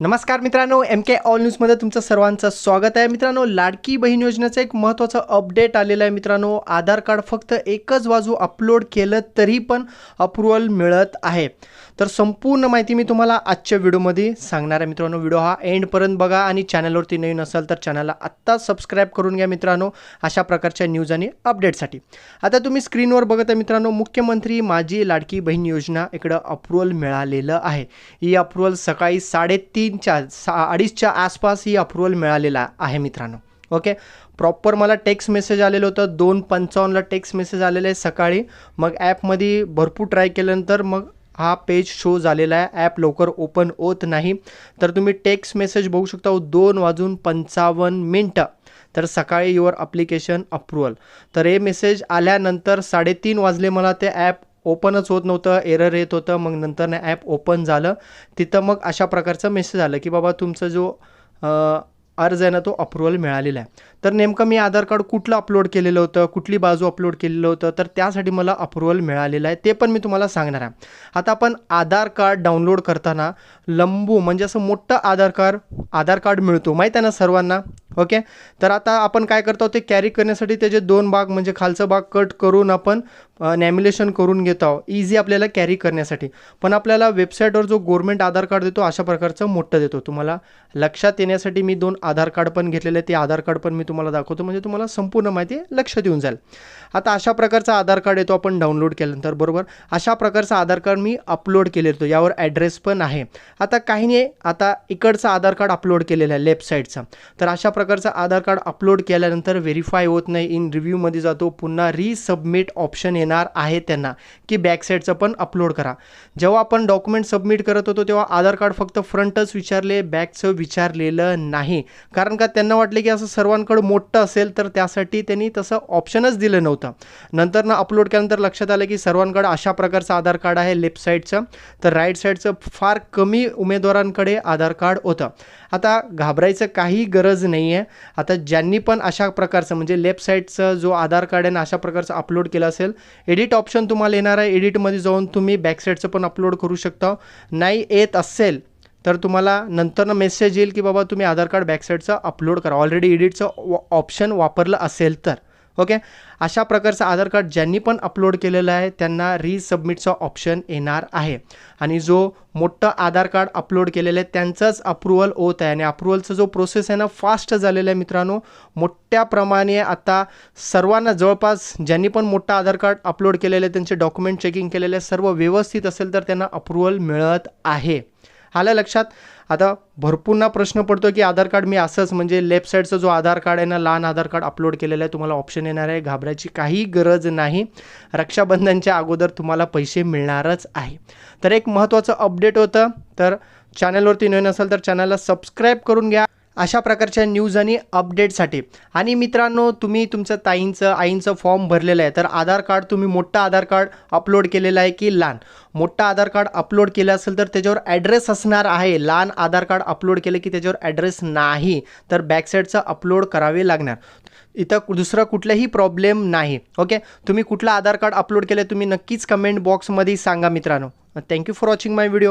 नमस्कार मित्रांनो एम के ऑल न्यूजमध्ये तुमचं सर्वांचं स्वागत आहे. मित्रांनो लाडकी बहीण योजनेचं एक महत्त्वाचं अपडेट आलेलं आहे. मित्रांनो आधार कार्ड फक्त एकच बाजू अपलोड केलं तरी पण अप्रुव्हल मिळत आहे. तर संपूर्ण माहिती मी तुम्हाला आजच्या व्हिडिओमध्ये सांगणार आहे. मित्रांनो व्हिडिओ हा एंडपर्यंत बघा आणि चॅनलवरती नवीन असाल तर चॅनलला आत्ता सबस्क्राईब करून घ्या मित्रांनो अशा प्रकारच्या न्यूज आणि अपडेटसाठी आता तुम्ही स्क्रीनवर बघत आहे मित्रांनो मुख्यमंत्री माझी लाडकी बहीण योजना इकडं अप्रुव्हल मिळालेलं आहे. ही अप्रुव्हल सकाळी साडेतीन तीनच्या सा अडीचच्या आसपास ही अप्रुव्हल मिळालेला आहे मित्रांनो. ओके प्रॉपर मला टेक्स्ट मेसेज आलेलं होतं. दोन पंचावन्नला टेक्स्ट मेसेज आलेलं आहे सकाळी. मग ॲपमध्ये भरपूर ट्राय केल्यानंतर मग हा पेज शो झालेला आहे. ॲप लवकर ओपन होत नाही. तर तुम्ही टेक्स्ट मेसेज बघू शकता. दोन वाजून पंचावन्न मिनटं. तर सकाळी युअर अप्लिकेशन अप्रुव्हल तर हे मेसेज आल्यानंतर साडेतीन वाजले मला ते ॲप ओपनच होत नव्हतं एरर येत होतं. मग नंतर ॲप ओपन झालं. तिथं मग अशा प्रकारचं मेसेज आलं की बाबा तुमचं जो अर्ज आहे ना तो अप्रुव्हल मिळालेला आहे. तर नेमकं मी आधार कार्ड कुठलं अपलोड केलेलं होतं कुठली बाजू अपलोड केलेलं होतं तर त्यासाठी मला अप्रुव्हल मिळालेलं आहे. ते पण मी तुम्हाला सांगणार आहे. आता आपण आधार कार्ड डाउनलोड करताना लंबू म्हणजे असं मोठं आधार कार्ड आधार कार्ड मिळतो. माहीत आहे ना सर्वांना? ओके? तर आता आपण काय करतो ते कॅरी करण्यासाठी त्याचे दोन भाग म्हणजे खालचा भाग कट करून आपण नॅमिलेशन करून घेतो आहोत. इझी आपल्याला कॅरी करण्यासाठी. पण आपल्याला वेबसाईटवर जो गव्हर्मेंट आधार कार्ड देतो अशा प्रकारचं मोठं देतो. तुम्हाला लक्षात येण्यासाठी मी दोन आधार कार्ड पण घेतलेले आहे ते आधार कार्ड पण मी तुम्हाला दाखवतो. म्हणजे तुम्हाला संपूर्ण माहिती लक्षात येऊन जाईल. आता अशा प्रकारचा आधार कार्ड येतो आपण डाउनलोड केल्यानंतर बरोबर? अशा प्रकारचा आधार कार्ड मी अपलोड केले होतो यावर ॲड्रेस पण आहे. आता काही नाही आता इकडचं आधार कार्ड अपलोड केलेलं आहे लेफ्ट साईडचं तर अशा प्रकारचं आधार कार्ड अपलोड केल्यानंतर व्हेरीफाय होत नाही. इन रिव्ह्यूमध्ये जातो पुन्हा रिसबमिट ऑप्शन येणार आहे त्यांना. की बॅक साईडचं पण अपलोड करा. जेव्हा आपण डॉक्युमेंट सबमिट करत होतो तेव्हा आधार कार्ड फक्त फ्रंटच विचारले बॅकचं विचारलेलं नाही. कारण का त्यांना वाटले की असं सर्वांकडं मोठं असेल तर त्यासाठी त्यांनी तसं ऑप्शनच दिलं नव्हतं. नंतर ना अपलोड केल्यानंतर लक्षात आलं की सर्वांकडं अशा प्रकारचं आधार कार्ड आहे लेफ्ट साईडचं तर राईट साईडचं फार कमी उमेदवारांकडे आधार कार्ड होतं. आता घाबरायचं काही गरज नाही. आहे आता ज्यांनी पण अशा प्रकारचं म्हणजे लेफ्ट साईडचं जो आधार कार्ड आहे ना अशा प्रकारचं अपलोड केलं असेल एडिट ऑप्शन तुम्हाला येणार आहे. एडिटमध्ये जाऊन तुम्ही बॅकसाईडचं पण अपलोड करू शकता. नाही येत असेल तर तुम्हाला नंतरनं मेसेज येईल की बाबा तुम्ही आधार कार्ड बॅकसाईडचं अपलोड करा. ऑलरेडी एडिटचं ऑप्शन वापरलं असेल तर. ओके? अशा प्रकारचं आधार कार्ड ज्यांनी पण अपलोड केलेलं आहे त्यांना रिसबमिटचा ऑप्शन येणार आहे. आणि जो मोठं आधार कार्ड अपलोड केलेलं आहे त्यांचंच अप्रुव्हल होत आहे. आणि अप्रुव्हलचा जो प्रोसेस आहे ना फास्ट झालेला आहे मित्रांनो. मोठ्या प्रमाणे आता सर्वांना जवळपास ज्यांनी पण मोठं आधार कार्ड अपलोड केलेलं आहे त्यांचे डॉक्युमेंट चेकिंग केलेले सर्व व्यवस्थित असेल तर त्यांना अप्रुव्हल मिळत आहे. आलं लक्षात? आता भरपूरना प्रश्न पडतो की आधार कार्ड मी असंच म्हणजे लेफ्ट साईडचा जो आधार कार्ड आहे ना लहान आधार कार्ड अपलोड केलेलं आहे तुम्हाला ऑप्शन येणार आहे घाबरायची काही गरज नाही. रक्षाबंधनच्या अगोदर तुम्हाला पैसे मिळणारच आहे. तर एक महत्त्वाचं अपडेट होतं. तर चॅनलवरती नवीन असेल तर चॅनलला सबस्क्राईब करून घ्या. अशा प्रकारच्या न्यूज आणि अपडेटसाठी आणि मित्रांनो तुम्ही तुमचं ताईंचं आईंचं फॉर्म भरलेलं आहे तर आधार कार्ड तुम्ही मोठं आधार कार्ड अपलोड केलेलं आहे की लहान मोठं आधार कार्ड अपलोड केलं असेल तर त्याच्यावर ॲड्रेस असणार आहे. लहान आधार कार्ड अपलोड केलं की त्याच्यावर ॲड्रेस नाही तर बॅकसाईडचं अपलोड करावे लागणार. इथं दुसरा कुठलाही प्रॉब्लेम नाही. ओके तुम्ही कुठलं आधार कार्ड अपलोड केलं तुम्ही नक्कीच कमेंट बॉक्समध्ये सांगा मित्रांनो. Thank you for watching my video